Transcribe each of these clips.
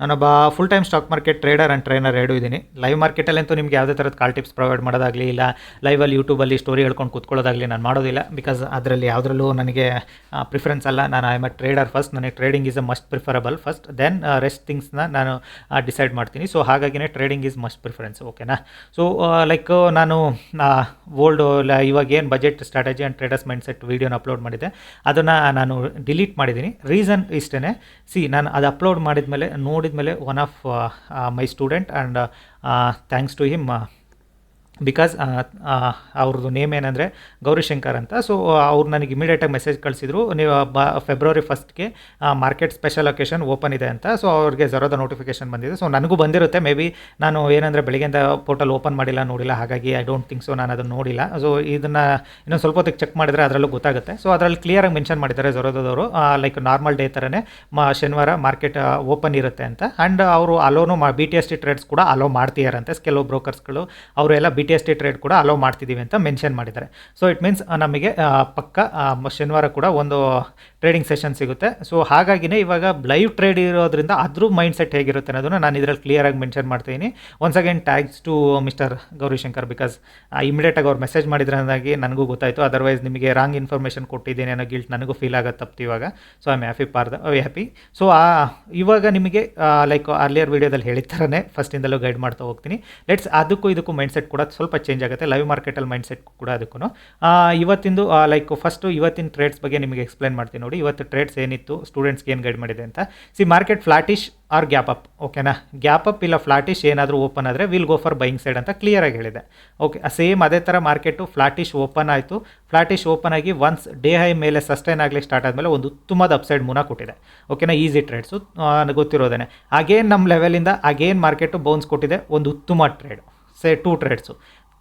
ನಾನೊಬ್ಬ full time stock market trader and trainer ಎರಡು ಇದ್ದೀನಿ ಲೈವ್ ಮಾರ್ಕೆಟಲ್ಲಂತೂ ನಿಮ್ಗೆ ಯಾವುದೇ ಥರದ ಕಾಲ್ ಟಿಪ್ಸ್ ಪ್ರೊವೈಡ್ ಮಾಡೋದಾಗಲಿ ಇಲ್ಲ ಲೈವಲ್ಲಿ ಯೂಟ್ಯೂಬಲ್ಲಿ ಸ್ಟೋರಿ ಹೇಳ್ಕೊಂಡು ಕೂತ್ಕೊಳ್ಳೋದಾಗಲಿ ನಾನು ಮಾಡೋದಿಲ್ಲ ಬಿಕಾಸ್ ಅದರಲ್ಲಿ ಯಾವುದ್ರಲ್ಲೂ ನನಗೆ ಪ್ರಿಫರೆನ್ಸ್ ಅಲ್ಲ. ನಾನು I am a trader first ನನಗೆ trading is a must preferable first then rest ಥಿಂಗ್ಸ್ನ ನಾನು ಡಿಸೈಡ್ ಮಾಡ್ತೀನಿ. ಸೊ ಹಾಗಾಗಿನೇ ಟ್ರೇಡಿಂಗ್ ಈಸ್ ಮಸ್ಟ್ ಪ್ರಿಫರೆನ್ಸ್ ಓಕೆನಾ ಸೊ ಲೈಕ್ ನಾನು ಓಲ್ಡ್ ಇವಾಗ ಏನು budget strategy and traders mindset ವೀಡಿಯೋನ ಅಪ್ಲೋಡ್ ಮಾಡಿದ್ದೆ, ಅದನ್ನು ನಾನು ಡಿಲೀಟ್ ಮಾಡಿದ್ದೀನಿ. ರೀಸನ್ ಇಷ್ಟೇ ಸಿ ನಾನು ಅದು ಅಪ್ಲೋಡ್ ಮಾಡಿದ ಮೇಲೆ ನೋಡಿದ ಮೇಲೆ one of my student and thanks to him because ಅವ್ರದ್ದು ನೇಮ್ ಏನಂದರೆ ಗೌರಿಶಂಕರ್ ಅಂತ. ಸೊ ಅವ್ರು ನನಗೆ ಇಮಿಡಿಯೇಟಾಗಿ ಮೆಸೇಜ್ ಕಳಿಸಿದ್ರು. ನೀವು, ಬ ಫೆಬ್ರವರಿ ಫಸ್ಟ್ಗೆ ಮಾರ್ಕೆಟ್ ಸ್ಪೆಷಲ್ ಲೊಕೇಶನ್ ಓಪನ್ ಇದೆ ಅಂತ. ಸೊ ಅವ್ರಿಗೆ ಜರೋದ ನೋಟಿಫಿಕೇಶನ್ ಬಂದಿದೆ. ಸೊ ನನಗೂ ಬಂದಿರುತ್ತೆ. ಮೇ ಬಿ ನಾನು ಏನಂದರೆ ಬೆಳಗ್ಗೆಯಿಂದ ಪೋರ್ಟಲ್ ಓಪನ್ ಮಾಡಿಲ್ಲ, ನೋಡಿಲ್ಲ. ಹಾಗಾಗಿ ಐ ಡೋಂಟ್ ಥಿಂಕ್ ಸೊ ನಾನು ಅದನ್ನು ನೋಡಿಲ್ಲ. ಸೊ ಇದನ್ನು ಇನ್ನೊಂದು ಸ್ವಲ್ಪ ಹೊತ್ತಿಗೆ ಚೆಕ್ ಮಾಡಿದರೆ ಅದರಲ್ಲೂ ಗೊತ್ತಾಗುತ್ತೆ. ಸೊ ಅದರಲ್ಲಿ ಕ್ಲಿಯರಾಗಿ ಮೆನ್ಷನ್ ಮಾಡಿದ್ದಾರೆ ಜೊರೋದವರು ಲೈಕ್ ನಾರ್ಮಲ್ ಡೇ ಥರನೇ ಮಾ, ಶನಿವಾರ ಮಾರ್ಕೆಟ್ ಓಪನ್ ಇರುತ್ತೆ ಅಂತ. ಆ್ಯಂಡ್ ಅವರು ಅಲೋನು ಮಾ B T S T trades ಕೂಡ ಅಲೋ ಮಾಡ್ತಿದಾರಂತೆ. ಕೆಲವು ಬ್ರೋಕರ್ಸ್ಗಳು ಅವರೆಲ್ಲ B T S T trade ಕೂಡ ಅಲೋ ಮಾಡ್ತಿದ್ದೀವಿ ಅಂತ ಮೆನ್ಷನ್ ಮಾಡಿದ್ದಾರೆ. ಸೊ ಇಟ್ ಮೀನ್ಸ್ ನಮಗೆ ಪಕ್ಕ ಶನಿವಾರ ಕೂಡ ಒಂದು ಟ್ರೇಡಿಂಗ್ ಸೆಷನ್ ಸಿಗುತ್ತೆ. ಸೊ ಹಾಗಾಗಿನೇ ಇವಾಗ ಲೈವ್ ಟ್ರೇಡ್ ಇರೋದ್ರಿಂದ ಅದ್ರ ಮೈಂಡ್ ಸೆಟ್ ಹೇಗಿರುತ್ತೆ ಅನ್ನೋದನ್ನು ನಾನು ಇದರಲ್ಲಿ ಕ್ಲಿಯರಾಗಿ ಮೆನ್ಷನ್ ಮಾಡ್ತೀನಿ once again tags to mister Gaurishankar because ಇಮಿಡಿಯೇಟಾಗಿ ಅವ್ರು ಮೆಸೇಜ್ ಮಾಡಿದ್ರಿಂದಾಗಿ ನನಗೂ ಗೊತ್ತಾಯಿತು. ಅದರ್ವೈಸ್ ನಿಮಗೆ ರಾಂಗ್ ಇನ್ಫಾರ್ಮೇಷನ್ ಕೊಟ್ಟಿದ್ದೀನಿ ಅನ್ನೋ ಗಿಲ್ಟ್ ನನಗೂ ಫೀಲ್ ಆಗುತ್ತೆ ತಪ್ತು ಇವಾಗ. So I am happy for the happy so ಆ, ಇವಾಗ ನಿಮಗೆ ಲೈಕ್ ಅರ್ಲಿಯರ್ ವೀಡಿಯೋದಲ್ಲಿ ಹೇಳಿದ ಥರನೇ ಫಸ್ಟಿಂದಲೂ ಗೈಡ್ ಮಾಡ್ತಾ ಹೋಗ್ತೀನಿ. ಲೆಟ್ಸ್ ಅದಕ್ಕೂ ಇದಕ್ಕೂ ಮೈಂಡ್ ಸೆಟ್ ಕೂಡ ಸ್ವಲ್ಪ ಚೇಂಜ್ ಆಗುತ್ತೆ. ಲೈವ್ ಮಾರ್ಕೆಟಲ್ಲಿ ಮೈಂಡ್ ಸೆಟ್ ಕೂಡ ಅದಕ್ಕೂ ಇವತ್ತಿಂದು ಲೈಕ್ ಫಸ್ಟು ಇವತ್ತಿನ ಟ್ರೇಡ್ಸ್ ಬಗ್ಗೆ ನಿಮಗೆ ಎಕ್ಸ್ಪ್ಲೈನ್ ಮಾಡ್ತೀನಿ ನೋಡಿ. ಇವತ್ತು ಟ್ರೇಡ್ಸ್ ಏನಿತ್ತು ಸ್ಟೂಡೆಂಟ್ಸ್ಗೆ ಏನು ಗೈಡ್ ಮಾಡಿದೆ ಅಂತ. See market flattish or gap up ಓಕೆನಾ ಗ್ಯಾಪ್ ಅಪ್ ಇಲ್ಲ ಫ್ಲಾಟಿಶ್ ಏನಾದರೂ ಓಪನ್ ಆದರೆ will go for buying side ಅಂತ ಕ್ಲಿಯರಾಗಿ ಹೇಳಿದೆ. ಓಕೆ ಸೇಮ್ ಅದೇ ಥರ ಮಾರ್ಕೆಟು ಫ್ಲಾಟಿಶ್ ಓಪನ್ ಆಯಿತು. ಫ್ಲಾಟಿಶ್ ಓಪನ್ ಆಗಿ ಒನ್ಸ್ ಡೇ ಹೈ ಮೇಲೆ ಸಸ್ಟೈನ್ ಆಗಲಿ ಸ್ಟಾರ್ಟ್ ಆದಮೇಲೆ ಒಂದು ಉತ್ತಮದ ಅಪ್ಸೈಡ್ ಮುನ ಕೊಟ್ಟಿದೆ. ಓಕೆನಾ ಈಸಿ ಟ್ರೇಡ್ಸು ಗೊತ್ತಿರೋದೇನೆ. ಅಗೇನ್ ನಮ್ಮ ಲೆವೆಲಿಂದ ಅಗೇನ್ ಮಾರ್ಕೆಟು ಬೌನ್ಸ್ ಕೊಟ್ಟಿದೆ. ಒಂದು ಉತ್ತಮ trade say two trades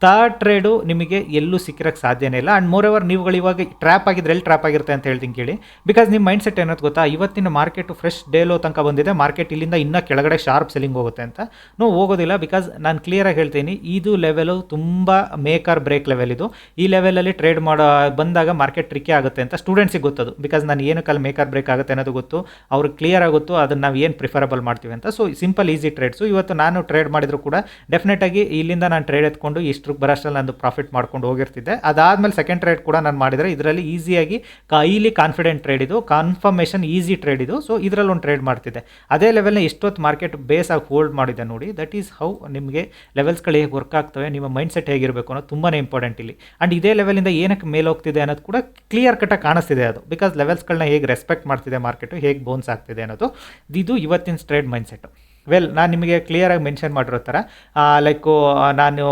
third trade ನಿಮಗೆ ಎಲ್ಲೂ ಸಿಕ್ಕಿರೋಕ್ಕೆ ಸಾಧ್ಯನೇ ಇಲ್ಲ. ಆ್ಯಂಡ್ ಮೋರ್ ಓವರ್ ನೀವುಗಳು ಇವಾಗ ಟ್ರ್ಯಾಪ್ ಆಗಿದ್ರೆ ಎಲ್ಲಿ ಟ್ರ್ಯಾಪ್ ಆಗಿರುತ್ತೆ ಅಂತ ಹೇಳ್ತೀನಿ ಕೇಳಿ. ಬಿಕಾಸ್ ನಿಮ್ಮ ಮೈಂಡ್ ಸೆಟ್ ಏನೋದು ಗೊತ್ತಾ? ಇವತ್ತಿನ ಮಾರ್ಕೆಟು ಫ್ರೆಶ್ ಡೇಲೋ ತನಕ ಬಂದಿದೆ. ಮಾರ್ಕೆಟ್ ಇಲ್ಲಿಂದ ಇನ್ನೂ ಕೆಳಗಡೆ ಶಾರ್ಪ್ ಸೆಲ್ಲಿಂಗ್ ಹೋಗುತ್ತೆ ಅಂತ. ನೋ ಹೋಗೋದಿಲ್ಲ ಬಿಕಾಸ್ ನಾನು ಕ್ಲಿಯರಾಗಿ ಹೇಳ್ತೀನಿ, ಇದು ಲೆವೆಲು ತುಂಬ ಮೇಕರ್ ಬ್ರೇಕ್ ಲೆವೆಲ್ ಇದು. ಈ ಲೆವೆಲಲ್ಲಿ ಟ್ರೇಡ್ ಮಾಡೋ, ಬಂದಾಗ ಮಾರ್ಕೆಟ್ ಟ್ರಿಕ್ಕೇ ಆಗುತ್ತೆ ಅಂತ ಸ್ಟೂಡೆಂಟ್ಸಿಗೆ ಗೊತ್ತದು. ಬಿಕಾಸ್ ನಾನು ಏನಕ್ಕಲ್ಲಿ ಅಲ್ಲಿ ಮೇಕರ್ ಬ್ರೇಕ್ ಆಗುತ್ತೆ ಅನ್ನೋದು ಗೊತ್ತು. ಅವ್ರಿಗೆ ಕ್ಲಿಯರ್ ಆಗುತ್ತೋ, ಅದನ್ನು ನಾವು ಏನು ಪ್ರಿಫರಬಲ್ ಮಾಡ್ತೀವಿ ಅಂತ. ಸೊ ಸಿಂಪಲ್ ಈಸಿ ಟ್ರೇಡ್ಸು ಇವತ್ತು ನಾನು ಟ್ರೇಡ್ ಮಾಡಿದ್ರು ಕೂಡ ಡೆಫಿನೆಟಾಗಿ ಇಲ್ಲಿಂದ ನಾನು ಟ್ರೇಡ್ ಎತ್ಕೊಂಡು ಇಷ್ಟು ಬರೋಷ್ಟರಲ್ಲಿ ನಂದು ಪ್ರಾಫಿಟ್ ಮಾಡ್ಕೊಂಡು ಹೋಗಿರ್ತಿದ್ದೆ. ಅದಾದಮೇಲೆ ಸೆಕೆಂಡ್ ಟ್ರೇಡ್ ಕೂಡ ನಾನು ಮಾಡಿದರೆ ಇದರಲ್ಲಿ ಈಸಿಯಾಗಿ ಕೈಲಿ ಕಾನ್ಫಿಡೆಂಟ್ ಟ್ರೇಡ್ ಇದು ಕನ್ಫರ್ಮೇಷನ್ ಈಸಿ ಟ್ರೇಡ್ ಇದು. ಸೊ ಇದರಲ್ಲಿ ಒಂದು ಟ್ರೇಡ್ ಮಾಡ್ತಿದ್ದೆ. ಅದೇ ಲೆವೆಲ್ನ ಎಷ್ಟೊತ್ತು ಮಾರ್ಕೆಟ್ ಬೇಸ್ ಆಗಿ ಹೋಲ್ಡ್ ಮಾಡಿದೆ ನೋಡಿ ದಟ್ ಈಸ್ ಹೌ ನಿಮಗೆ ಲೆವೆಲ್ಸ್ಗಳು ಹೇಗೆ ವರ್ಕ್ ಆಗ್ತವೆ, ನಿಮ್ಮ ಮೈಂಡ್ ಸೆಟ್ ಹೇಗಿರಬೇಕು ಅನ್ನೋದು ತುಂಬಾ ಇಂಪಾರ್ಟೆಂಟ್ ಇಲ್ಲಿ. ಆ್ಯಂಡ್ ಇದೇ ಲೆವೆಲಿಂದ ಏನಕ್ಕೆ ಮೇಲೆ ಹೋಗ್ತಿದೆ ಅನ್ನೋದು ಕೂಡ ಕ್ಲಿಯರ್ ಕಟ್ಟಾಗಿ ಕಾಣಿಸ್ತಿದೆ ಅದು. ಬಿಕಾಸ್ ಲೆವೆಲ್ಸ್ಗಳನ್ನ ಹೇಗೆ ರೆಸ್ಪೆಕ್ಟ್ ಮಾಡ್ತಿದೆ ಮಾರ್ಕೆಟು ಹೇಗೆ ಬೋನ್ಸ್ ಆಗ್ತಿದೆ ಅನ್ನೋದು, ಇದು ಇವತ್ತಿನ ಟ್ರೇಡ್ ಮೈಂಡ್ ಸೆಟ್ ವೆಲ್ ನಾನು ನಿಮಗೆ ಕ್ಲಿಯರಾಗಿ ಮೆನ್ಷನ್ ಮಾಡಿರೋ ಥರ ಲೈಕು ನಾನು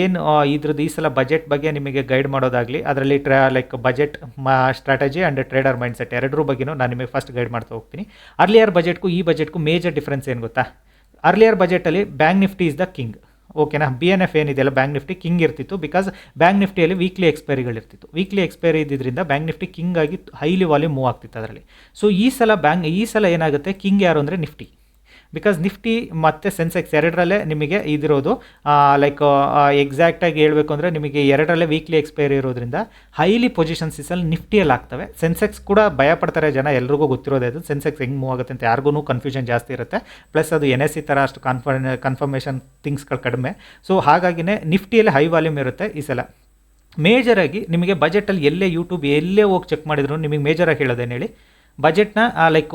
ಏನು ಇದ್ರದ್ದು ಈ ಸಲ ಬಜೆಟ್ ಬಗ್ಗೆ ನಿಮಗೆ ಗೈಡ್ ಮಾಡೋದಾಗಲಿ, ಅದರಲ್ಲಿ ಟ್ರಾ ಲೈಕ್ ಬಜೆಟ್ ಮಾ strategy and trader mindset ಎರಡರ ಬಗ್ಗೆನೂ ನಾನು ನಿಮಗೆ ಫಸ್ಟ್ ಗೈಡ್ ಮಾಡ್ತಾ ಹೋಗ್ತೀನಿ. ಅರ್ಲಿಯರ್ ಬಜೆಟ್ಗೂ ಈ ಬಜೆಟ್ಗೂ ಮೇಜರ್ ಡಿಫ್ರೆನ್ಸ್ ಏನು ಗೊತ್ತಾ? Earlier ಬಜೆಟಲ್ಲಿ Bank Nifty is the king ಓಕೆನಾ ಬಿ ಎನ್ ಎಫ್ ಏನಿದೆಯಲ್ಲ ಬ್ಯಾಂಕ್ ನಿಫ್ಟಿ ಕಿಂಗ್ ಇರ್ತಿತ್ತು ಬಿಕಾಸ್ ಬ್ಯಾಂಕ್ ನಿಫ್ಟಿಯಲ್ಲಿ ವೀಕ್ಲಿ ಎಕ್ಸ್ಪೈರಿಗಳಿರ್ತಿತ್ತು ವೀಕ್ಲಿ ಎಕ್ಸ್ಪೈರಿ ಇದ್ದಿದ್ದರಿಂದ ಬ್ಯಾಂಕ್ ನಿಫ್ಟಿ ಕಿಂಗ್ ಆಗಿ ಹೈಲಿ ವಾಲ್ಯೂಮ್ ಮೂವ್ ಆಗ್ತಿತ್ತು ಅದರಲ್ಲಿ. ಸೊ ಈ ಸಲ ಬ್ಯಾಂಕ್ ಈ ಸಲ ಏನಾಗುತ್ತೆ? ಕಿಂಗ್ ಯಾರು ಅಂದರೆ ನಿಫ್ಟಿ ಬಿಕಾಸ್ ನಿಫ್ಟಿ ಮತ್ತು ಸೆನ್ಸೆಕ್ಸ್ ಎರಡರಲ್ಲೇ ನಿಮಗೆ ಇದಿರೋದು ಲೈಕ್ ಎಕ್ಸಾಕ್ಟಾಗಿ ಹೇಳಬೇಕು ಅಂದರೆ ನಿಮಗೆ ಎರಡರಲ್ಲೇ ವೀಕ್ಲಿ ಎಕ್ಸ್ಪೈರಿ ಇರೋದ್ರಿಂದ ಹೈಲಿ ಪೊಸಿಷನ್ಸಲ್ಲಿ ನಿಫ್ಟಿಯಲ್ಲಿ ಆಗ್ತವೆ. ಸೆನ್ಸೆಕ್ಸ್ ಕೂಡ ಭಯ ಪಡ್ತಾರೆ ಜನ, ಎಲ್ರಿಗೂ ಗೊತ್ತಿರೋದೇ ಅದು. ಸೆನ್ಸೆಕ್ಸ್ ಹೆಂಗೆ ಮೂವ್ ಆಗುತ್ತೆ ಅಂತ ಯಾರಿಗೂ ಕನ್ಫ್ಯೂಷನ್ ಜಾಸ್ತಿ ಇರುತ್ತೆ. ಪ್ಲಸ್ ಅದು ಎನ್ ಎಸ್ ಸಿ ಥರ ಅಷ್ಟು ಕನ್ಫರ್ ಕನ್ಫರ್ಮೇಷನ್ ಥಿಂಗ್ಸ್ಗಳು ಕಡಿಮೆ. ಸೊ ಹಾಗಾಗಿನೇ ನಿಫ್ಟಿಯಲ್ಲಿ ಹೈ ವಾಲ್ಯೂಮ್ ಇರುತ್ತೆ ಈ ಸಲ. ಮೇಜರಾಗಿ ನಿಮಗೆ ಬಜೆಟಲ್ಲಿ ಎಲ್ಲೇ ಯೂಟ್ಯೂಬ್ ಎಲ್ಲೇ ಹೋಗಿ ಚೆಕ್ ಮಾಡಿದ್ರು ನಿಮಗೆ ಮೇಜರಾಗಿ ಹೇಳೋದೇನು ಹೇಳಿ? ಬಜೆಟ್ನ ಲೈಕ್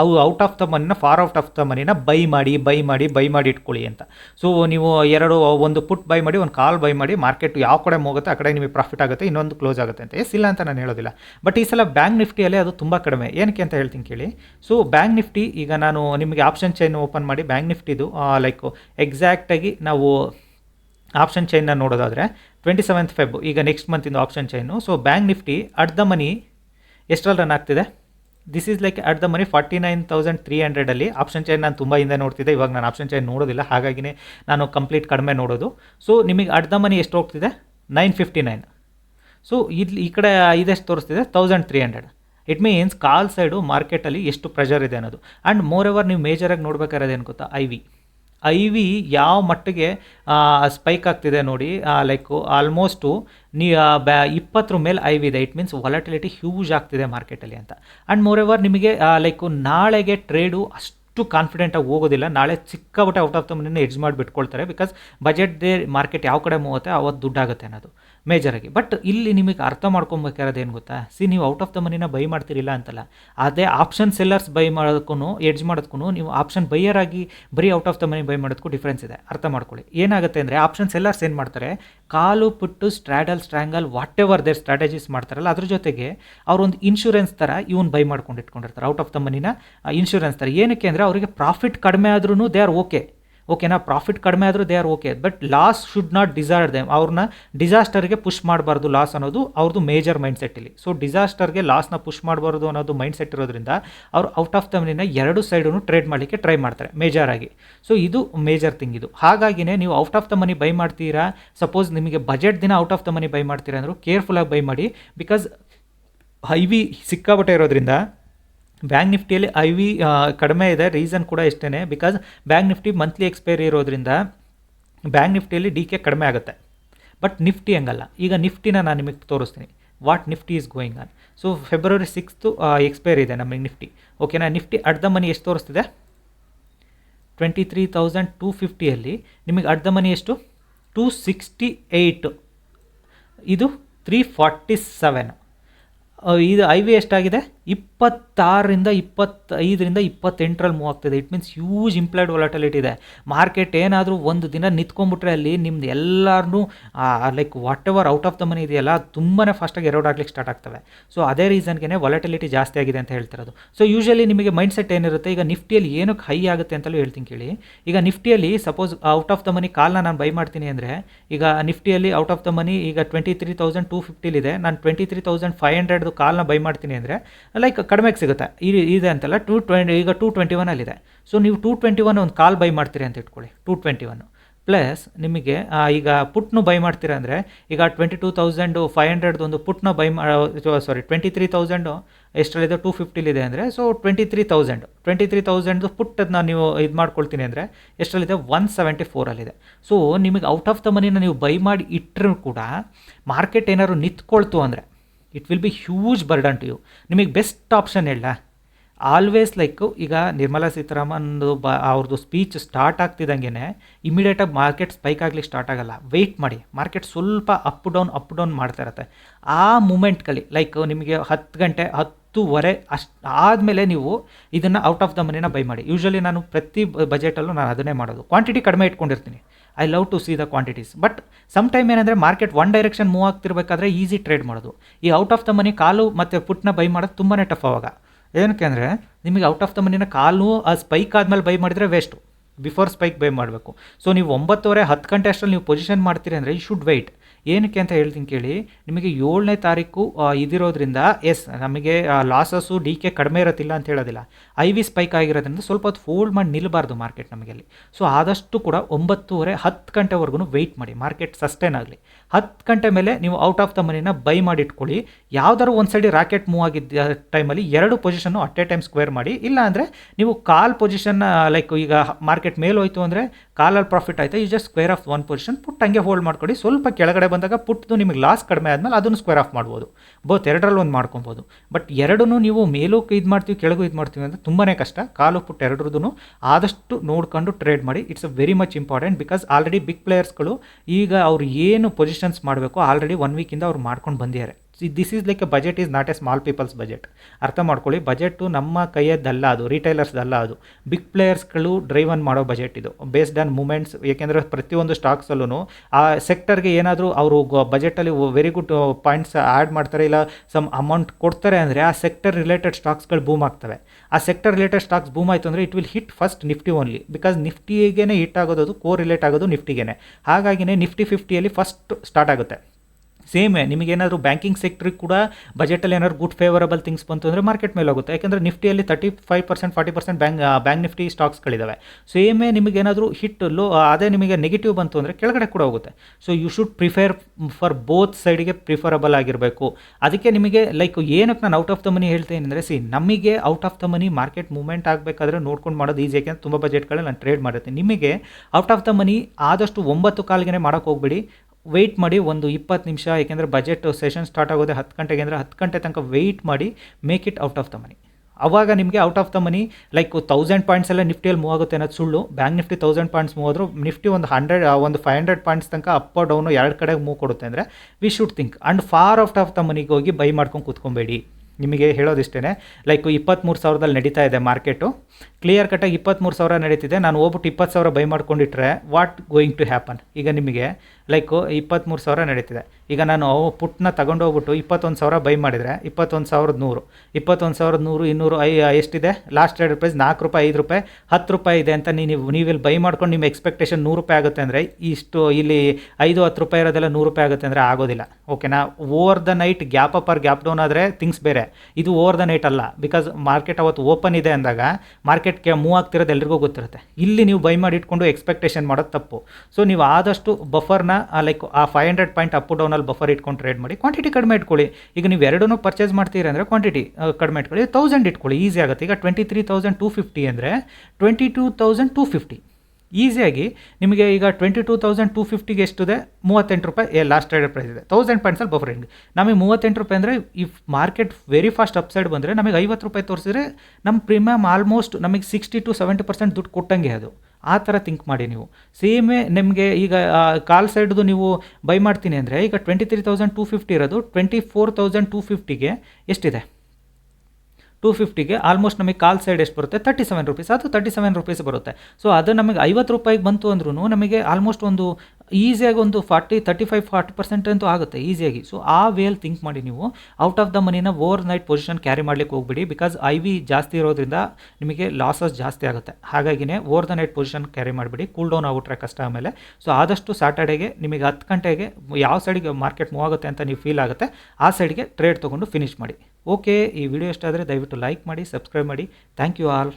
ಅವು ಔಟ್ ಆಫ್ ದ ಮನಿನ ಫಾರ್ ಔಟ್ ಆಫ್ ದ ಮನಿನ ಬೈ ಮಾಡಿ ಬೈ ಮಾಡಿ ಬೈ ಮಾಡಿ ಇಟ್ಕೊಳ್ಳಿ ಅಂತ. ಸೊ ನೀವು ಎರಡು, ಒಂದು ಪುಟ್ ಬೈ ಮಾಡಿ, ಒಂದು ಕಾಲ್ ಬೈ ಮಾಡಿ ಮಾರ್ಕೆಟ್ ಯಾವ ಕಡೆ ಹೋಗುತ್ತೆ ಆ ಕಡೆ ನಿಮಗೆ ಪ್ರಾಫಿಟ್ ಆಗುತ್ತೆ, ಇನ್ನೊಂದು ಕ್ಲೋಸ್ ಆಗುತ್ತೆ ಅಂತ. ಎಸ್ ಇಲ್ಲ ಅಂತ ನಾನು ಹೇಳೋದಿಲ್ಲ. ಬಟ್ ಈ ಸಲ ಬ್ಯಾಂಕ್ ನಿಫ್ಟಿಯಲ್ಲಿ ಅದು ತುಂಬ ಕಡಿಮೆ. ಏನಕ್ಕೆ ಅಂತ ಹೇಳ್ತೀನಿ ಕೇಳಿ. ಸೊ ಬ್ಯಾಂಕ್ ನಿಫ್ಟಿ ಈಗ ನಾನು ನಿಮಗೆ ಆಪ್ಷನ್ ಚೈನ್ ಓಪನ್ ಮಾಡಿ ಬ್ಯಾಂಕ್ ನಿಫ್ಟಿದು ಲೈಕ್ ಎಕ್ಸಾಕ್ಟಾಗಿ ನಾವು ಆಪ್ಷನ್ ಚೈನ್ನ ನೋಡೋದಾದರೆ ಟ್ವೆಂಟಿ ಸೆವೆಂತ್ ಫೆಬ್ ಈಗ next ಮಂತಿಂದು option chain so Bank Nifty at the money ಎಷ್ಟರಲ್ಲಿ run ಆಗ್ತಿದೆ? This is like at the money forty nine thousand three ಹಂಡ್ರೆಡಲ್ಲಿ option chain ನಾನು ತುಂಬ ಹಿಂದೆ ನೋಡ್ತಿದ್ದೆ. ಇವಾಗ ನಾನು ಆಪ್ಷನ್ ಚೈನ್ ನೋಡೋದಿಲ್ಲ. ಹಾಗಾಗಿನೇ ನಾನು ಕಂಪ್ಲೀಟ್ ಕಡಿಮೆ ನೋಡೋದು. ಸೊ ನಿಮಗೆ ಅಟ್ ದ ಮನಿ ಎಷ್ಟು ಹೋಗ್ತಿದೆ? ನೈನ್ ಫಿಫ್ಟಿ ನೈನ್ ಸೊ ಇಲ್ಲಿ ಈ ಕಡೆ ಇದೆಷ್ಟು ತೋರಿಸ್ತಿದೆ? Thousand three hundred it means call side ಮಾರ್ಕೆಟಲ್ಲಿ ಎಷ್ಟು ಪ್ರೆಷರ್ ಇದೆ ಅನ್ನೋದು. ಆ್ಯಂಡ್ ಮೋರ್ ಎವರ್ ನೀವು ಮೇಜರಾಗಿ ನೋಡ್ಬೇಕಾದ್ರೆ ಏನು ಗೊತ್ತಾ? ಐ ವಿ ಐ ವಿ ಯಾವ ಮಟ್ಟಿಗೆ ಸ್ಪೈಕ್ ಆಗ್ತಿದೆ ನೋಡಿ ಲೈಕ್ ಆಲ್ಮೋಸ್ಟು ನೀ ಬ್ಯಾ, ಇಪ್ಪತ್ತರ ಮೇಲೆ ಐ ವಿ ಇದೆ. ಇಟ್ ಮೀನ್ಸ್ ವಾಲಟಿಲಿಟಿ ಹ್ಯೂಜ್ ಆಗ್ತಿದೆ ಮಾರ್ಕೆಟಲ್ಲಿ ಅಂತ. ಆ್ಯಂಡ್ ಮೋರ್ ಎವರ್ ನಿಮಗೆ ಲೈಕ್ ನಾಳೆಗೆ ಟ್ರೇಡು ಅಷ್ಟು ಕಾನ್ಫಿಡೆಂಟಾಗಿ ಹೋಗೋದಿಲ್ಲ. ನಾಳೆ ಸಿಕ್ಕಾಬಿಟ್ಟೆ ಔಟ್ ಆಫ್ ದ ಮನಿನ ಎಡ್ಜ್ ಮಾಡಿ ಬಿಟ್ಕೊಳ್ತಾರೆ. ಬಿಕಾಸ್ ಬಜೆಟ್ ದೇ ಮಾರ್ಕೆಟ್ ಯಾವ ಕಡೆ ಮೂವತ್ತೆ ಅವತ್ತು ದುಡ್ಡಾಗುತ್ತೆ ಅನ್ನೋದು. ಮೇಜರಾಗಿ. ಬಟ್ ಇಲ್ಲಿ ನಿಮಗೆ ಅರ್ಥ ಮಾಡ್ಕೊಬೇಕಾರದು ಏನು ಗೊತ್ತಾ? ಸಿ, ನೀವು ಔಟ್ ಆಫ್ ದ ಮನಿನ ಬೈ ಮಾಡ್ತಿರಿಲ್ಲ ಅಂತಲ್ಲ. ಅದೇ ಆಪ್ಷನ್ ಸೆಲ್ಲರ್ಸ್ ಬೈ ಮಾಡೋದಕ್ಕೂ ಎಡ್ಜ್ ಮಾಡೋದಕ್ಕೂ ನೀವು ಆಪ್ಷನ್ ಬೈಯರ್ ಆಗಿ ಬರೀ out of the money buy ಮಾಡೋದಕ್ಕೂ ಡಿಫ್ರೆನ್ಸ್ ಇದೆ. ಅರ್ಥ ಮಾಡ್ಕೊಳ್ಳಿ. ಏನಾಗುತ್ತೆ ಅಂದರೆ ಆಪ್ಷನ್ ಸೆಲ್ಲರ್ಸ್ ಏನು ಮಾಡ್ತಾರೆ? Call put straddle strangle whatever their strategies ಮಾಡ್ತಾರಲ್ಲ, ಅದ್ರ ಜೊತೆಗೆ ಅವರೊಂದು ಇನ್ಶೂರೆನ್ಸ್ ಥರ ಇವನ್ ಬೈ ಮಾಡ್ಕೊಂಡು ಇಟ್ಕೊಂಡಿರ್ತಾರೆ. ಔಟ್ ಆಫ್ ದ ಮನಿನ ಇನ್ಶೂರೆನ್ಸ್ ಥರ ಏನಕ್ಕೆ ಅಂದರೆ ಅವರಿಗೆ ಪ್ರಾಫಿಟ್ ಕಡಿಮೆ ಆದ್ರೂ ದೇ ಆರ್ ಓಕೆ ಓಕೆನಾ ಪ್ರಾಫಿಟ್ ಕಡಿಮೆ ಆದರೂ they are okay but loss should not desired them ಅವ್ರನ್ನ ಡಿಸಾಸ್ಟರ್ಗೆ ಪುಷ್ ಮಾಡಬಾರ್ದು ಲಾಸ್ ಅನ್ನೋದು ಅವ್ರದ್ದು ಮೇಜರ್ ಮೈಂಡ್ ಸೆಟ್ಟಲ್ಲಿ ಸೊ ಡಿಸಾಸ್ಟರ್ಗೆ ಲಾಸ್ನ ಪುಷ್ ಮಾಡಬಾರ್ದು ಅನ್ನೋದು ಮೈಂಡ್ ಸೆಟ್ ಇರೋದ್ರಿಂದ ಅವ್ರು ಔಟ್ ಆಫ್ ದ ಮನಿನ ಎರಡು ಸೈಡೂ ಟ್ರೇಡ್ ಮಾಡಲಿಕ್ಕೆ ಟ್ರೈ ಮಾಡ್ತಾರೆ ಮೇಜರ್ ಆಗಿ. ಸೊ ಇದು ಮೇಜರ್ ಥಿಂಗ್ ಇದು. ಹಾಗಾಗಿನೇ ನೀವು out of the money buy ಮಾಡ್ತೀರಾ? ಸಪೋಸ್ ನಿಮಗೆ ಬಜೆಟ್ ದಿನ out of the money buy ಮಾಡ್ತೀರಾ ಅಂದರೂ ಕೇರ್ಫುಲ್ಲಾಗಿ ಬೈ ಮಾಡಿ ಬಿಕಾಸ್ ಹೈವಿ ಸಿಕ್ಕಾಬಟ್ಟೆ ಇರೋದ್ರಿಂದ ಬ್ಯಾಂಕ್ ನಿಫ್ಟಿಯಲ್ಲಿ ಐ ವಿ ಕಡಿಮೆ ಇದೆ. ರೀಸನ್ ಕೂಡ ಇಷ್ಟೇ because Bank Nifty monthly expiry ಇರೋದ್ರಿಂದ ಬ್ಯಾಂಕ್ ನಿಫ್ಟಿಯಲ್ಲಿ ಡಿ ಕೆ ಕಡಿಮೆ ಆಗುತ್ತೆ. ಬಟ್ ನಿಫ್ಟಿ ಹಂಗಲ್ಲ. ಈಗ ನಿಫ್ಟಿನ ನಾನು ನಿಮಗೆ ತೋರಿಸ್ತೀನಿ. What Nifty is going on? So February sixth expiry ಇದೆ ನಮಗೆ ನಿಫ್ಟಿ. ಓಕೆನಾ? ನಿಫ್ಟಿ ದ ಮನಿ ಎಷ್ಟು ತೋರಿಸ್ತಿದೆ? ಟ್ವೆಂಟಿ ತ್ರೀ ತೌಸಂಡ್ ಟೂ ಫಿಫ್ಟಿಯಲ್ಲಿ ನಿಮಗೆ ದ ಮನಿ ಎಷ್ಟು? Two sixty eight. ಇದು ತ್ರೀ ಫಾರ್ಟಿ ಸೆವೆನ್. ಇದು ಐ ವಿ ಎಷ್ಟಾಗಿದೆ? ಇಪ್ಪತ್ತಾರರಿಂದ ಇಪ್ಪತ್ತೈದರಿಂದ ಇಪ್ಪತ್ತೆಂಟರಲ್ಲಿ ಮೂವ್ ಆಗ್ತಿದೆ. It means huge implied volatility ಇದೆ. ಮಾರ್ಕೆಟ್ ಏನಾದರೂ ಒಂದು ದಿನ ನಿಂತ್ಕೊಂಡ್ಬಿಟ್ರೆ ಅಲ್ಲಿ ನಿಮ್ದು ಎಲ್ಲರೂ like whatever out of the money ಇದೆಯಲ್ಲ ತುಂಬಾ ಫಾಸ್ಟಾಗಿ ಎರೋಡ್ ಆಗ್ಲಿಕ್ಕೆ ಸ್ಟಾರ್ಟ್ ಆಗ್ತವೆ. ಸೊ ಅದೇ ರೀಸನ್ಗೆ ವಾಲಟಿಲಿಟಿ ಜಾಸ್ತಿ ಆಗಿದೆ ಅಂತ ಹೇಳ್ತಿರೋದು. ಸೊ ಯೂಶಲಿ ನಿಮಗೆ ಮೈಂಡ್ ಸೆಟ್ ಏನಿರುತ್ತೆ, ಈಗ ನಿಫ್ಟಿಯಲ್ಲಿ ಏನಕ್ಕೆ ಹೈ ಆಗುತ್ತೆ ಅಂತಲೂ ಹೇಳ್ತೀನಿ ಕೇಳಿ. ಈಗ ನಿಫ್ಟಿಯಲ್ಲಿ suppose out of the money ಕಾಲ್ನ ನಾನು ಬೈ ಮಾಡ್ತೀನಿ ಅಂದರೆ, ಈಗ ನಿಫ್ಟಿಯಲ್ಲಿ ಔಟ್ ಆಫ್ ದ ಮನಿ ಈಗ ಟ್ವೆಂಟಿ ತ್ರೀ ತೌಸಂಡ್ ಟೂ ಫಿಫ್ಟಿಲಿದೆ ನಾನು ಟ್ವೆಂಟಿ ತ್ರೀ ತೌಸಂಡ್ ಫೈವ್ ಹಂಡ್ರೆಡ್ದು ಕಾಲ್ನ ಬೈ ಮಾಡ್ತೀನಿ ಅಂದರೆ ಲೈಕ್ ಕಡಿಮೆಗೆ ಸಿಗುತ್ತೆ. ಈ ಇದೆ ಅಂತಲ್ಲ ಟೂ ಟ್ವೆಂಟಿ ಈಗ ಟೂ ಟ್ವೆಂಟಿ ಒನ್ನಲ್ಲಿದೆ ಸೊ ನೀವು ಟೂ ಟ್ವೆಂಟಿ ಒನ್ ಒಂದು ಕಾಲ್ ಬೈ ಮಾಡ್ತೀರಿ ಅಂತ ಇಟ್ಕೊಳ್ಳಿ. ಟೂ ಟ್ವೆಂಟಿ ಒನ್ ಪ್ಲಸ್ ನಿಮಗೆ ಈಗ ಪುಟ್ನು ಬೈ ಮಾಡ್ತೀರಾ ಅಂದರೆ, ಈಗ ಟ್ವೆಂಟಿ ಟೂ ತೌಸಂಡು ಫೈವ್ ಹಂಡ್ರೆಡ್ದು ಒಂದು ಪುಟ್ನ ಬೈ ಮಾ ಸಾರಿ ಟ್ವೆಂಟಿ ತ್ರೀ ತೌಸಂಡು ಎಷ್ಟರಲ್ಲಿದೆ? ಟೂ ಫಿಫ್ಟಿಲಿದೆ ಅಂದರೆ so twenty three thousand twenty three ತೌಸಂಡ್ದು ಪುಟ್ಟದನ್ನ ನೀವು ಇದು ಮಾಡ್ಕೊಳ್ತೀನಿ ಅಂದರೆ, ಎಷ್ಟರಲ್ಲಿದೆ? ಒನ್ ಸೆವೆಂಟಿ ಫೋರಲ್ಲಿದೆ ಸೊ ನಿಮಗೆ ಔಟ್ ಆಫ್ ದ ಮನಿನ ನೀವು ಬೈ ಮಾಡಿ ಇಟ್ಟರೂ ಕೂಡ ಮಾರ್ಕೆಟ್ ಏನಾದ್ರು ನಿಂತ್ಕೊಳ್ತು ಅಂದರೆ it will be huge burden to you ನಿಮಗೆ ಬೆಸ್ಟ್ ಆಪ್ಷನ್ ಹೇಳ. ಆಲ್ವೇಸ್ ಲೈಕ್ ಈಗ ನಿರ್ಮಲಾ ಸೀತಾರಾಮನ್ದು ಬ ಅವ್ರದ್ದು ಸ್ಪೀಚ್ ಸ್ಟಾರ್ಟ್ ಆಗ್ತಿದ್ದಂಗೆ ಇಮಿಡಿಯೇಟಾಗಿ ಮಾರ್ಕೆಟ್ ಸ್ಪೈಕ್ ಆಗಲಿಕ್ಕೆ ಸ್ಟಾರ್ಟ್ ಆಗಲ್ಲ. ವೆಯ್ಟ್ ಮಾಡಿ. ಮಾರ್ಕೆಟ್ ಸ್ವಲ್ಪ ಅಪ್ ಡೌನ್ ಅಪ್ ಡೌನ್ ಮಾಡ್ತಾ ಇರತ್ತೆ. ಆ ಮೂಮೆಂಟ್ಗಳಲ್ಲಿ ಲೈಕ್ ನಿಮಗೆ ಹತ್ತು ಗಂಟೆ, ಹತ್ತುವರೆ ಅಷ್ಟು ಆದಮೇಲೆ ನೀವು ಇದನ್ನು ಔಟ್ ಆಫ್ ದ ಮನಿನ ಬೈ ಮಾಡಿ. ಯೂಶ್ವಲಿ ನಾನು ಪ್ರತಿ ಬಜೆಟಲ್ಲೂ ನಾನು ಅದನ್ನೇ ಮಾಡೋದು. ಕ್ವಾಂಟಿಟಿ ಕಡಿಮೆ ಇಟ್ಕೊಂಡಿರ್ತೀನಿ. I love to see the quantities but some time ಏನಂದರೆ ಮಾರ್ಕೆಟ್ ಒನ್ ಡೈರೆಕ್ಷನ್ ಮೂವ್ ಆಗ್ತಿರ್ಬೇಕಾದ್ರೆ ಈಸಿ ಟ್ರೇಡ್ ಮಾಡೋದು. ಈ out of the money call ಮತ್ತು ಪುಟ್ನ ಬೈ ಮಾಡೋದು ತುಂಬಾ ಟಫ್ ಆವಾಗ ಏನಕ್ಕೆ ಅಂದರೆ ನಿಮಗೆ ಔಟ್ ಆಫ್ ದ ಮನಿನ ಕಾಲು, ಆ ಸ್ಪೈಕ್ ಆದಮೇಲೆ ಬೈ ಮಾಡಿದರೆ ವೇಸ್ಟು ಬಿಫೋರ್ ಸ್ಪೈಕ್ ಬೈ ಮಾಡಬೇಕು. ಸೊ ನೀವು ಒಂಬತ್ತುವರೆ, ಹತ್ತು ಗಂಟೆ ಅಷ್ಟರಲ್ಲಿ ನೀವು ಪೊಸಿಷನ್ ಮಾಡ್ತೀರಿ ಅಂದರೆ ಯು ಶುಡ್ ವೆಯ್ಟ್ ಏನಕ್ಕೆ ಅಂತ ಹೇಳ್ತೀನಿ ಕೇಳಿ, ನಿಮಗೆ ಏಳನೇ ತಾರೀಕು ಇದಿರೋದ್ರಿಂದ ಎಸ್ ನಮಗೆ ಲಾಸಸ್ಸು ಡಿ ಕೆ ಕಡಿಮೆ ಇರೋದಿಲ್ಲ ಅಂತ ಹೇಳೋದಿಲ್ಲ. ಐ ವಿ ಸ್ಪೈಕ್ ಆಗಿರೋದ್ರಿಂದ ಸ್ವಲ್ಪ ಹೊತ್ತು ಫೋಲ್ಡ್ ಮಾಡಿ ನಿಲ್ಲಬಾರ್ದು ಮಾರ್ಕೆಟ್ ನಮಗೆ ಅಲ್ಲಿ ಸೊ ಆದಷ್ಟು ಕೂಡ ಒಂಬತ್ತುವರೆ, ಹತ್ತು ಗಂಟೆವರೆಗೂ ವೆಯ್ಟ್ ಮಾಡಿ. ಮಾರ್ಕೆಟ್ ಸಸ್ಟೈನ್ ಆಗಲಿ. ಹತ್ತು ಗಂಟೆ ಮೇಲೆ ನೀವು ಔಟ್ ಆಫ್ ದ ಮನಿನ ಬೈ ಮಾಡಿ ಇಟ್ಕೊಳ್ಳಿ. ಯಾವ್ದಾದ್ರು ಒಂದು ಸೈಡಿ ರಾಕೆಟ್ ಮೂವ್ ಆಗಿದ್ದ ಟೈಮಲ್ಲಿ ಎರಡು ಪೊಸಿಷನ್ನು ಅಟ್ ಎ ಟೈಮ್ ಸ್ಕ್ವೇರ್ ಮಾಡಿ. ಇಲ್ಲ ಅಂದರೆ ನೀವು ಕಾಲ್ ಪೊಸಿಷನ್ ಲೈಕ್ ಈಗ ಮಾರ್ಕೆಟ್ ಮೇಲೆ ಅಂದರೆ ಕಾಲಲ್ಲಿ ಪ್ರಾಫಿಟ್ ಆಯಿತು you just square off one position put ಹಂಗೆ ಹೋಲ್ಡ್ ಮಾಡ್ಕೊಳ್ಳಿ. ಸ್ವಲ್ಪ ಕೆಳಗಡೆ ಬಂದಾಗ ಪುಟ್ದು ನಿಮಗೆ ಲಾಸ್ ಕಡಿಮೆ ಆದಮೇಲೆ ಅದನ್ನು ಸ್ಕ್ವೇರ್ ಆಫ್ ಮಾಡ್ಬೋದು. ಬೋತ್ ಎರಡರಲ್ಲಿ ಒಂದು ಮಾಡ್ಕೊಬೋದು. ಬಟ್ ಎರಡೂ ನೀವು ಮೇಲೂ ಇದು ಮಾಡ್ತೀವಿ, ಕೆಳಗೂ ಇದು ಮಾಡ್ತೀವಿ ಅಂದರೆ ತುಂಬಾ ಕಷ್ಟ. ಕಾಲು ಪುಟ್ ಎರಡರದ್ದು ಆದಷ್ಟು ನೋಡ್ಕೊಂಡು ಟ್ರೇಡ್ ಮಾಡಿ. It's a very much important because already big ಪ್ಲೇಯರ್ಸ್ಗಳು ಈಗ ಅವ್ರು ಏನು ಪೊಸಿಷನ್ಸ್ ಮಾಡಬೇಕು ಆಲ್ರೆಡಿ ಒನ್ ವೀಕಿಂದ ಅವ್ರು ಮಾಡ್ಕೊಂಡು ಬಂದಿದ್ದಾರೆ. This is like a budget is not a small peoples budget ಅರ್ಥ ಮಾಡ್ಕೊಳ್ಳಿ ಬಜೆಟ್ಟು ನಮ್ಮ ಕೈಯದ್ದಲ್ಲ ಅದು ರಿಟೈಲರ್ಸ್ದಲ್ಲ ಅದು. ಬಿಗ್ ಪ್ಲೇಯರ್ಸ್ಗಳು ಡ್ರೈವ್ ಅನ್ ಮಾಡೋ ಬಜೆಟ್ ಇದು. ಬೇಸ್ಡ್ ಆನ್ ಮೂಮೆಂಟ್ಸ್ ಏಕೆಂದರೆ ಪ್ರತಿಯೊಂದು ಸ್ಟಾಕ್ಸಲ್ಲೂ ಆ ಸೆಕ್ಟರ್ಗೆ ಏನಾದರೂ ಅವರು ಬಜೆಟಲ್ಲಿ ವೆರಿ ಗುಡ್ ಪಾಯಿಂಟ್ಸ್ ಆ್ಯಡ್ ಮಾಡ್ತಾರೆ ಇಲ್ಲ ಸಮ್ ಅಮೌಂಟ್ ಕೊಡ್ತಾರೆ ಅಂದರೆ ಆ ಸೆಕ್ಟರ್ ರಿಲೇಟೆಡ್ ಸ್ಟಾಕ್ಸ್ಗಳು ಬೂಮ್ ಆಗ್ತವೆ. ಆ ಸೆಕ್ಟರ್ ರಿಲೇಟೆಡ್ ಸ್ಟಾಕ್ಸ್ ಬೂಮ್ ಆಯಿತು ಅಂದರೆ it will hit first Nifty only because ನಿಫ್ಟಿಗೇನೆ hit ಆಗೋದು ಅದು ಕೋ ರಿಲೇಟ್ ಆಗೋದು ನಿಫ್ಟಿಗೇನೆ ಹಾಗಾಗಿನೇ ನಿಫ್ಟಿ ಫಿಫ್ಟಿಯಲ್ಲಿ ಫಸ್ಟ್ ಸ್ಟಾರ್ಟ್ ಆಗುತ್ತೆ. ಸೇಮೇ ನಿಮಗೇನಾದರೂ ಬ್ಯಾಂಕಿಂಗ್ ಸೆಕ್ಟ್ರಿಗೆ ಕೂಡ ಬಜೆಟಲ್ಲಿ ಏನಾದ್ರು ಗುಡ್ ಫೇವರಬಲ್ ಥಿಂಗ್ಸ್ ಬಂತು ಅಂದರೆ ಮಾರ್ಕೆಟ್ ಮೇಲೆ ಹೋಗುತ್ತೆ. ಯಾಕಂದರೆ ನಿಫ್ಟಿಯಲ್ಲಿ thirty five percent forty percent bank Bank Nifty ಸ್ಟಾಕ್ಸ್ಗಳಿದ್ದಾವೆ ಸೇಮೇ ನಿಮಗೇನಾದರೂ ಹಿಟ್ ಲೋ ಅದೇ ನಿಮಗೆ ನೆಗೆಟಿವ್ ಬಂತು ಅಂದರೆ ಕೆಳಗಡೆ ಕೂಡ ಹೋಗುತ್ತೆ. So you should prefer for both ಸೈಡಿಗೆ ಪ್ರಿಫರಬಲ್ ಆಗಿರಬೇಕು. ಅದಕ್ಕೆ ನಿಮಗೆ ಲೈಕ್ ಏನಕ್ಕೆ ನಾನು ಔಟ್ ಆಫ್ ದ ಮನಿ ಹೇಳ್ತೇನೆ ಅಂದರೆ ಸಿ ನಮಗೆ out of the money market movement ಆಗಬೇಕಾದ್ರೆ ನೋಡ್ಕೊಂಡು ಮಾಡೋದು ಈಸಿ ಯಾಕೆಂದ್ರೆ ತುಂಬ ಬಜೆಟ್ಗಳಲ್ಲಿ ನಾನು ಟ್ರೇಡ್ ಮಾಡುತ್ತೆ ನಿಮಗೆ ಔಟ್ ಆಫ್ ದ ಮನಿ ಆದಷ್ಟು ಒಂಬತ್ತು ಕಾಲ್ಗೆ ಮಾಡೋಕ್ಕೆ ಹೋಗ್ಬೇಡಿ. ವೆಯ್ಟ್ ಮಾಡಿ ಒಂದು ಇಪ್ಪತ್ತು ನಿಮಿಷ, ಏಕೆಂದರೆ ಬಜೆಟ್ ಸೆಷನ್ ಸ್ಟಾರ್ಟ್ ಆಗೋದೇ ಹತ್ತು ಗಂಟೆಗೆ ಅಂದರೆ ಹತ್ತು ಗಂಟೆ ತನಕ ವೆಯ್ಟ್ ಮಾಡಿ make it out of the money ಅವಾಗ ನಿಮಗೆ out of the money like thousand points ಎಲ್ಲ ನಿಫ್ಟಿಯಲ್ಲಿ ಮೂವ್ ಆಗುತ್ತೆ ಅನ್ನೋದು ಸುಳ್ಳು. Bank Nifty thousand points move ಆದರೂ ನಿಫ್ಟಿ ಒಂದು ಹಂಡ್ರೆಡ್ ಒಂದು ಫೈವ್ ಹಂಡ್ರೆಡ್ ಪಾಯಿಂಟ್ಸ್ ತನಕ ಅಪ್ ಡೌನು ಎರಡು ಕಡೆಗೆ ಮೂವ್ ಕೊಡುತ್ತೆ ಅಂದರೆ we should think and for out of the ಮನಿಗೆ ಹೋಗಿ ಬೈ ಮಾಡ್ಕೊಂಡು ಕೂತ್ಕೊಬೇಡಿ. ನಿಮಗೆ ಹೇಳೋದಿಷ್ಟೇ ಲೈಕ್ ಇಪ್ಪತ್ತ್ಮೂರು ಸಾವಿರದಲ್ಲಿ ನಡೀತಾ ಇದೆ ಮಾರ್ಕೆಟು ಕ್ಲಿಯರ್ ಕಟ್ಟಾಗಿ ಇಪ್ಪತ್ತ್ಮೂರು ಸಾವಿರ ನಡೀತಿದೆ. ನಾನು ಹೋಗ್ಬಿಟ್ಟು ಇಪ್ಪತ್ತು ಸಾವಿರ ಬೈ ಮಾಡ್ಕೊಂಡಿಟ್ರೆ ವಾಟ್ ಗೋಯಿಂಗ್ ಟು ಹ್ಯಾಪನ್ ಈಗ ನಿಮಗೆ ಲೈಕು ಇಪ್ಪತ್ತ್ಮೂರು ಸಾವಿರ ನಡೀತಿದೆ. ಈಗ ನಾನು ಪುಟ್ನ ತಗೊಂಡು ಹೋಗ್ಬಿಟ್ಟು ಇಪ್ಪತ್ತೊಂದು ಸಾವಿರ ಬೈ ಮಾಡಿದರೆ ಇಪ್ಪತ್ತೊಂದು ಸಾವಿರದ ನೂರು. ಇಪ್ಪತ್ತೊಂದು ಸಾವಿರದ ನೂರು, ಇನ್ನೂರು, ಐ ಎಷ್ಟಿದೆ? ಲಾಸ್ಟ್ ಟ್ರೇಡ್ ಪ್ರೈಸ್ ನಾಲ್ಕು ರೂಪಾಯಿ, ಐದು ರೂಪಾಯಿ, ಹತ್ತು ರೂಪಾಯಿ ಇದೆ ಅಂತ ನೀವು ನೀವಿಲ್ಲಿ ಬೈ ಮಾಡ್ಕೊಂಡು ನಿಮ್ಮ ಎಕ್ಸ್ಪೆಕ್ಟೇಷನ್ ನೂರು ರೂಪಾಯಿ ಆಗುತ್ತೆ ಅಂದರೆ ಇಷ್ಟು ಇಲ್ಲಿ ಐದು, ಹತ್ತು ರೂಪಾಯಿ ಇರೋದೆಲ್ಲ ನೂರು ರೂಪಾಯಿ ಆಗುತ್ತೆ ಅಂದರೆ ಆಗೋದಿಲ್ಲ. ಓಕೆನಾ over the night gap up or gap down ಆದರೆ ಥಿಂಗ್ಸ್ ಬೇರೆ. ಇದು ಓವರ್ ದ ನೈಟ್ ಅಲ್ಲ. ಬಿಕಾಸ್ ಮಾರ್ಕೆಟ್ ಅವತ್ತು ಓಪನ್ ಇದೆ ಅಂದಾಗ ಮಾರ್ಕೆಟ್ಗೆ ಮೂವ್ ಆಗ್ತಿರೋದು ಎಲ್ರಿಗೂ ಗೊತ್ತಿರುತ್ತೆ. ಇಲ್ಲಿ ನೀವು ಬೈ ಮಾಡಿ ಇಟ್ಕೊಂಡು ಎಕ್ಸ್ಪೆಕ್ಟೇಷನ್ ಮಾಡೋದು ತಪ್ಪು. ಸೊ ನೀವು ಆದಷ್ಟು ಬಫರ್ನ ಲೈಕ್ ಆ ಫೈವ್ ಹಂಡ್ರೆಡ್ ಪಾಯಿಂಟ್ ಅಪ್ ಡೌನಲ್ಲಿ ಬಫರ್ ಇಟ್ಕೊಂಡು ಟ್ರೇಡ್ ಮಾಡಿ ಕ್ವಾಂಟಿಟಿ ಕಡಿಮೆ ಇಟ್ಕೊಳ್ಳಿ. ಈಗ ನೀವು ಎರಡೂ ಪರ್ಚೇಸ್ ಮಾಡ್ತೀರಿ ಅಂದರೆ ಕ್ವಾಂಟಿಟಿ ಕಡಿಮೆ ಇಟ್ಕೊಳ್ಳಿ. ತೌಸಂಡ್ ಇಟ್ಕೊಳ್ಳಿ ಈಸಿ ಆಗುತ್ತೆ. ಈಗ twenty three thousand two fifty ಅಂದರೆ twenty two thousand two fifty ಈಸಿಯಾಗಿ ನಿಮಗೆ ಈಗ ಟ್ವೆಂಟಿ ಟೂ ತೌಸಂಡ್ ಟೂ ಫಿಫ್ಟಿಗೆ ಎಷ್ಟಿದೆ? ಮೂವತ್ತೆಂಟು ರೂಪಾಯಿ. ಏ ಲಾಸ್ಟ್ ಟ್ರೇಡೆಡ್ ಪ್ರೈಸ್ ಇದೆ. ತೌಸಂಡ್ ಪಾಯಿಂಟ್ಸಲ್ಲಿ ಬಫರ್ ಹಿಂಗೆ ನಮಗೆ ಮೂವತ್ತೆಂಟು ರೂಪಾಯಿ ಅಂದರೆ if market very fast upside ಬಂದರೆ ನಮಗೆ ಐವತ್ತು ರೂಪಾಯಿ ತೋರಿಸಿದ್ರೆ ನಮ್ಮ ಪ್ರೀಮಿಯಮ್ ಆಲ್ಮೋಸ್ಟ್ ನಮಗೆ ಸಿಕ್ಸ್ಟಿ ಟು ಸೆವೆಂಟಿ ಪರ್ಸೆಂಟ್ ದುಡ್ಡು ಕೊಟ್ಟಂಗೆ ಅದು. ಆ ಥರ ಥಿಂಕ್ ಮಾಡಿ ನೀವು. ಸೇಮೇ ನಿಮಗೆ ಈಗ ಕಾಲ್ ಸೈಡ್ದು ನೀವು ಬೈ ಮಾಡ್ತೀನಿ ಅಂದರೆ ಈಗ twenty three thousand two fifty ಇರೋದು ಟ್ವೆಂಟಿ ಫೋರ್ ತೌಸಂಡ್ ಟೂ ಫಿಫ್ಟಿಗೆ ಎಷ್ಟಿದೆ? ಟೂ ಫಿಫ್ಟಿಗೆ ಆಲ್ಮೋಸ್ಟ್ ನಮಗೆ ಕಾಲ್ ಸೈಡ್ ಎಷ್ಟು ಬರುತ್ತೆ? ತರ್ಟಿ ಸೆವೆನ್ ರುಪೀಸ್ ಅದು ತರ್ಟಿ ಸೆವೆನ್ ರುಪೀಸ್ ಬರುತ್ತೆ. ಸೊ ಅದು ನಮಗೆ ಐವತ್ತು ರೂಪಾಯಿಗೆ ಬಂತು ಅಂದ್ರೂ ನಮಗೆ ಆಲ್ಮೋಸ್ಟ್ ಒಂದು ಈಸಿಯಾಗಿ ಒಂದು forty thirty five, forty percent ಅಂತೂ ಆಗುತ್ತೆ, ಈಸಿಯಾಗಿ. ಸೊ ಆ ವೇಲ್ ಥಿಂಕ್ ಮಾಡಿ ನೀವು ಔಟ್ ಆಫ್ ದ ಮನಿನ ಓವರ್ ನೈಟ್ ಪೊಸಿಷನ್ ಕ್ಯಾರಿ ಮಾಡ್ಲಿಕ್ಕೆ ಹೋಗ್ಬಿಡಿ ಬಿಕಾಸ್ ಐ ವಿ ಜಾಸ್ತಿ ಇರೋದ್ರಿಂದ ನಿಮಗೆ ಲಾಸಸ್ ಜಾಸ್ತಿ ಆಗುತ್ತೆ. ಹಾಗಾಗಿನೇ over the night position carry ಮಾಡಿಬಿಡಿ ಕೂಲ್ ಡೌನ್ ಆಗ್ಬಿಟ್ರೆ ಕಷ್ಟ ಆಮೇಲೆ. ಸೊ ಆದಷ್ಟು ಸ್ಯಾಟರ್ಡೆಗೆ ನಿಮಗೆ ಹತ್ತು ಗಂಟೆಗೆ ಯಾವ ಸೈಡಿಗೆ ಮಾರ್ಕೆಟ್ ಮೂವ್ ಆಗುತ್ತೆ ಅಂತ ನೀವು ಫೀಲ್ ಆಗುತ್ತೆ, ಆ ಸೈಡ್ಗೆ ಟ್ರೇಡ್ ತೊಗೊಂಡು ಫಿನಿಶ್ ಮಾಡಿ. ಓಕೆ ಈ ವಿಡಿಯೋ ಇಷ್ಟ ಆದರೆ ದಯವಿಟ್ಟು ಲೈಕ್ ಮಾಡಿ ಸಬ್ಸ್ಕ್ರೈಬ್ ಮಾಡಿ. Thank you all